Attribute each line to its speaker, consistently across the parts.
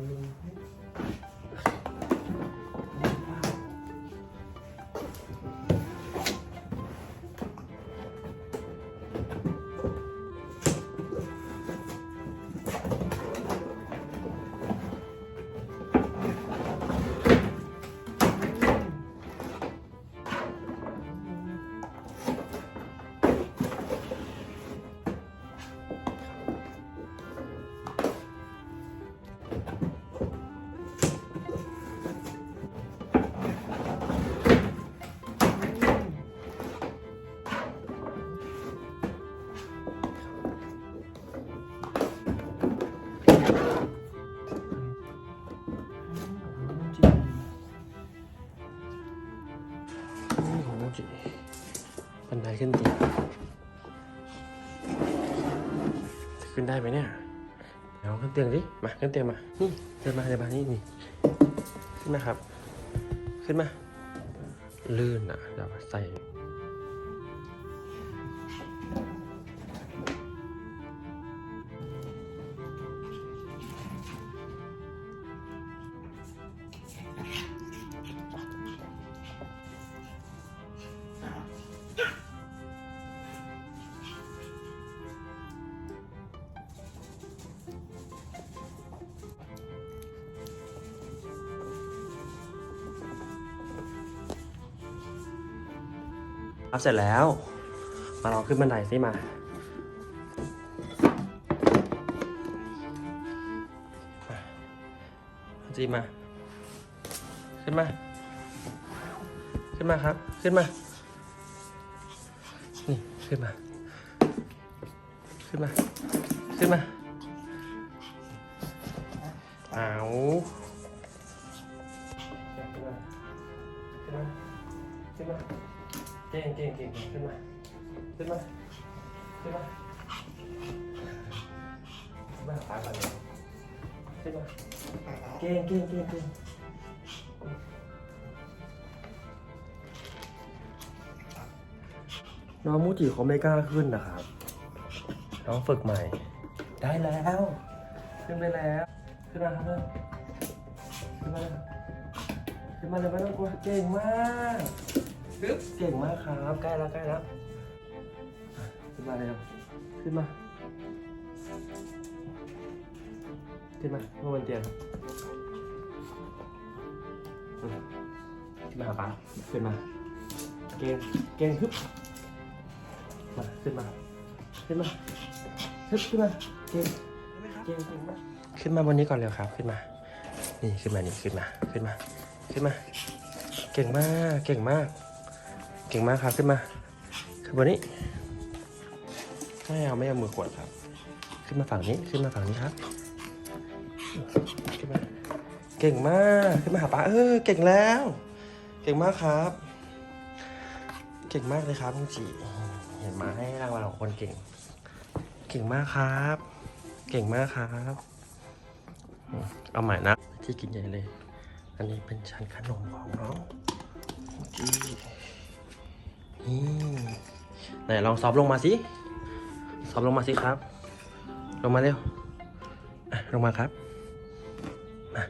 Speaker 1: Thank you. ขึ้นเตียงจะขึ้นได้ไหมเนี่ยเดี๋ยวขึ้นเตียงดิมาขึ้นเตียงมานี่เดินมาเดินมานี่นี่ขึ้นมาครับ ขึ้นมาลื่นอะเดี๋ยวใส่ รับเสร็จแล้ว มาลองขึ้นบันไดสิมาจีมา ขึ้นมา ขึ้นมาครับ ขึ้นมา นี่ ขึ้นมา ขึ้นมา ขึ้นมา เอาขึ้นมา ขึ้นมา เก่งเก่งเก่งขึ้นมา ขึ้นมา ขึ้นมา ขึ้นมาขาก่อนเลยขึ้นมาเก่งเก่งเก่งเก่งน้องมูจิเขาไม่กล้าขึ้นนะครับ น้องฝึกใหม่ ได้แล้ว ขึ้นไปแล้ว ขึ้นมาครับ ขึ้นมาเลยขึ้นมาเลยไม่ต้องกลัว เก่งมาก เก่งมากครับ ใกล้แล้วใกล้แล้วขึ้นมาเลยครับขึ้นมา ขึ้นมาเมื่อบนเตียงอืมขึ้นมาหาป้าขึ้นมา เก่งเก่งฮึบมาขึ้นมา ขึ้นมาฮึบขึ้นมา เก่งเก่งเก่งมากขึ้นมาบนนี้ก่อนเร็วครับ ขึ้นมา นี่ขึ้นมานี่ขึ้นมา ขึ้นมา ขึ้นมา เก่งมาก เก่งมาก เก่งมากครับขึ้นมาขึ้นบนนี้ไม่เอาไม่เอามือขวดครับ ขึ้นมาฝั่งนี้ขึ้นมาฝั่งนี้ครับขึ้นมาเก่งมากขึ้นมาหาป้าเออเก่งแล้ว เก่งมากครับ เก่งมากเลยครับลุงจีเห็นไหมรางวัลของคนเก่ง เก่งมากครับ เก่งมากครับเอาใหม่นะที่กินใหญ่เลย อันนี้เป็นชั้นขนมของน้องลุงจี นี่ไหนลองซอฟลงมาสิซอฟลงมาสิครับ ลงมาเร็วอะลงมาครับมา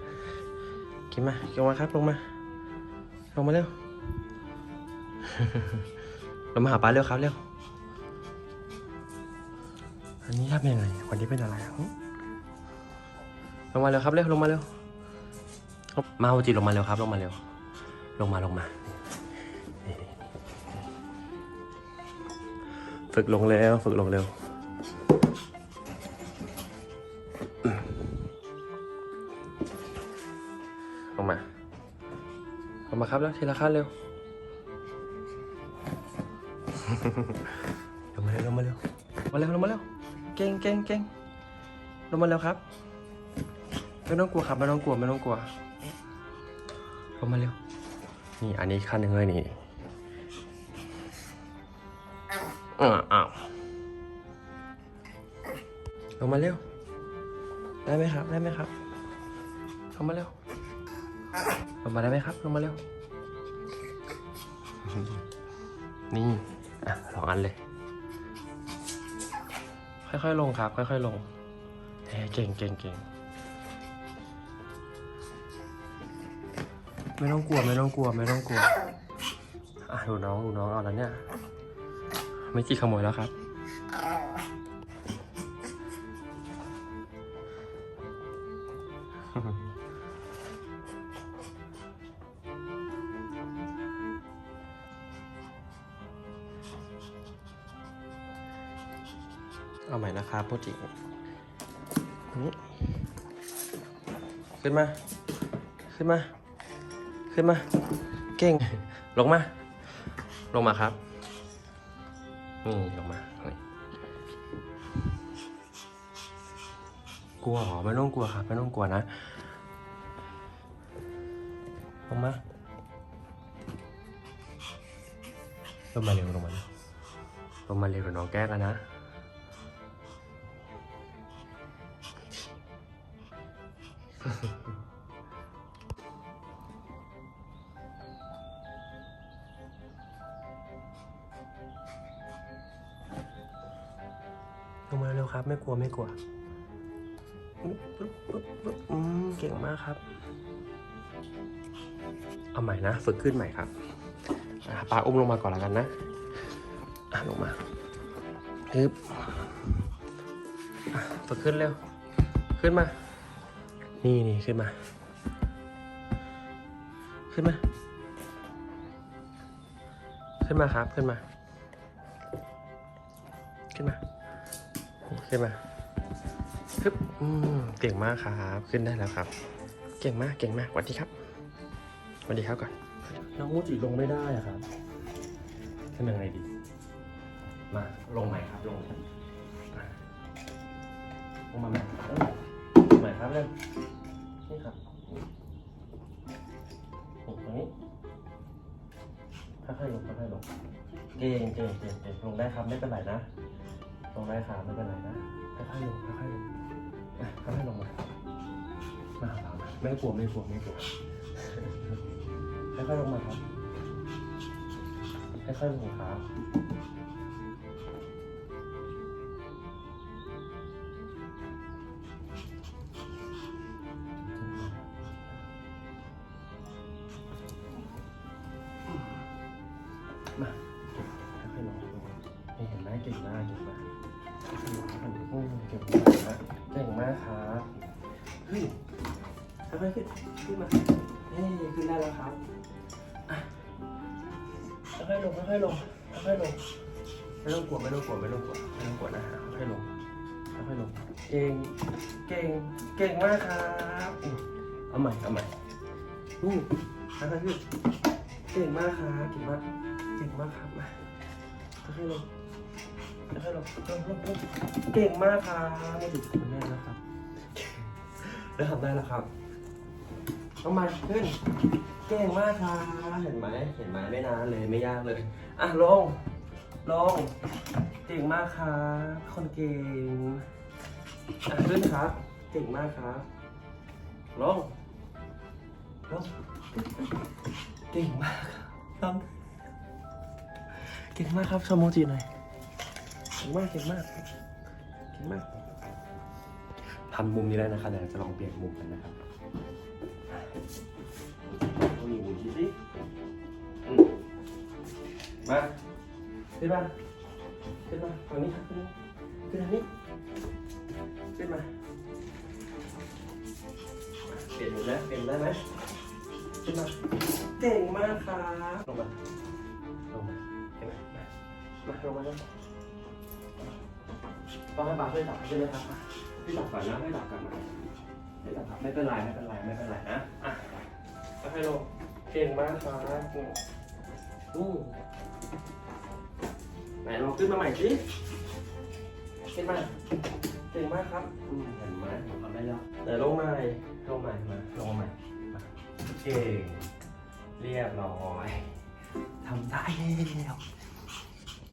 Speaker 1: กินมาลงมาครับ ลงมา ลงมาเร็วลงมาหาป้าเร็วครับเร็วอันนี้ทำยังไงวันนี้เป็นอะไรลงมาเร็วครับเร็วลงมาเร็วมาโฮจิลงมาเร็วครับ ลงมาเร็ว ลงมาลงมา ฝึกลงเร็วฝึกลงเร็ว ลงมา ลงมาครับแล้วทีละขั้นเร็ว ลงมาเร็วลงมาเร็ว มาเร็วลงมาเร็ว เก่งเก่งเก่งลงมาเร็วครับ ไม่ต้องกลัวครับไม่ต้องกลัวไม่ต้องกลัว ลงมาเร็ว นี่อันนี้ขั้นหนึ่งเลยนี่ อ้าวอ้าวลงมาเร็ว ได้ไหมครับ ได้ไหมครับลงมาเร็วลงมาได้ไหมครับลงมาเร็ว นี่ อะสองอันเลย ค่อยๆลงครับ ค่อยๆลงเฮ้ยเก่งเก่งเก่งไม่ต้องกลัว ไม่ต้องกลัว ไม่ต้องกลัว อะดูน้องดูน้องเอาแล้วเนี่ย ไม่จีขโมยแล้วครับ เอาใหม่นะครับโปจินี่ขึ้นมา ขึ้นมา ขึ้นมา เก่ง ลงมา ลงมาครับ นี่ลงมา กลัวหรอไม่ต้องกลัวครับไม่ต้องกลัวนะลงมาลงมาเร็วลงมาลงมาเร็วเดี๋ยวน้องแก้กันนะ ร็วครับ ไม่กลัวไม่กลัวเก่งมากครับ เอาใหม่นะ ฝึกขึ้นใหม่ครับอะปาอุ้มลงมาก่อนแล้วกันนะลงมาปึ๊บฝึกขึ้นเร็ว ขึ้นมา นี่นี่ขึ้นมา ขึ้นมา ขึ้นมาครับ ขึ้นมา ขึ้นมา ขึ้นมาฮึบอืมเก่งมากครับ ขึ้นได้แล้วครับ เก่งมากเก่งมากสวัสดีครับสวัสดีครับก่อนน้องมูจิลงไม่ได้อะครับทำยังไงดี มาลงใหม่ครับลงอะลงมาใหม่เอ้ยใหม่ครับเร็วนี่ครับนี่ตรงนี้ค่อยๆลงค่อยๆลงเก่งเก่งเก่งเก่งลงได้ครับไม่เป็นไรนะ องได้ขาไม่เป็นไรนะค่อยๆลงค่อยๆลงอะค่อยๆลงมามาหาเรามาไม่กลัวไม่กลัวไม่กลัวค่อยๆลงมาครับค่อยๆลงครับ เก่งมากนะเก่งมากครับเฮ้ยค่อยๆขึ้นขึ้นมาเฮ้ยขึ้นได้แล้วครับอะค่อยๆลงค่อยๆลงค่อยๆลงไม่ต้องกลัวไม่ต้องกลัวไม่ต้องกลัวไม่ต้องกลัวนะฮะค่อยๆลงค่อยๆลงเก่งเก่งเก่งมากครับอืมเอาใหม่เอาใหม่อืมค่อยๆขึ้นเก่งมากครับเก่งมากเก่งมากครับมาค่อยๆลง เก่งมากครับมาถึงคุณแม่แล้วครับได้ทำได้แล้วครับต้องมาขึ้น เก่งมากครับเห็นไหมเห็นไหมไม่นานเลยไม่ยากเลย อะลง ลง เก่งมากครับคนเก่งอะขึ้นครับ เก่งมากครับลงลงเก่งมากครับเก่งมากครับชมโมจิหน่อย ก่งมากเก่งมากเก่งมากทำมุมนี้ได้นะครับเดี๋ยวเราจะลองเปลี่ยนมุมกันนะครับเอาหนีหมุนทีสิอืมมาขึ้นมาขึ้นมาฝั่งนี้ครับขึ้นมาขึ้นทางนี้ขึ้นมาเปลี่ยนหมุนนะเปลี่ยนได้ไหมขึ้นมาเก่งมากครับลงมาลงมาเห็นไหมมามาลงมาเลย ต้องให้บาช่วยจับใช่ไหมครับอะพี่จับก่อนนะให้จับก่อนนะให้จับครับไม่เป็นไรไม่เป็นไรไม่เป็นไรนะอะให้ลงเก่งมากครับอืมไหนลองขึ้นมาใหม่สิขึ้นมาเก่งมากครับอืมเห็นไหมผมทำได้แล้วเดี๋ยวลงใหม่ลงใหม่มาลงมาใหม่มาเก่งเรียบร้อยทำได้แล้ว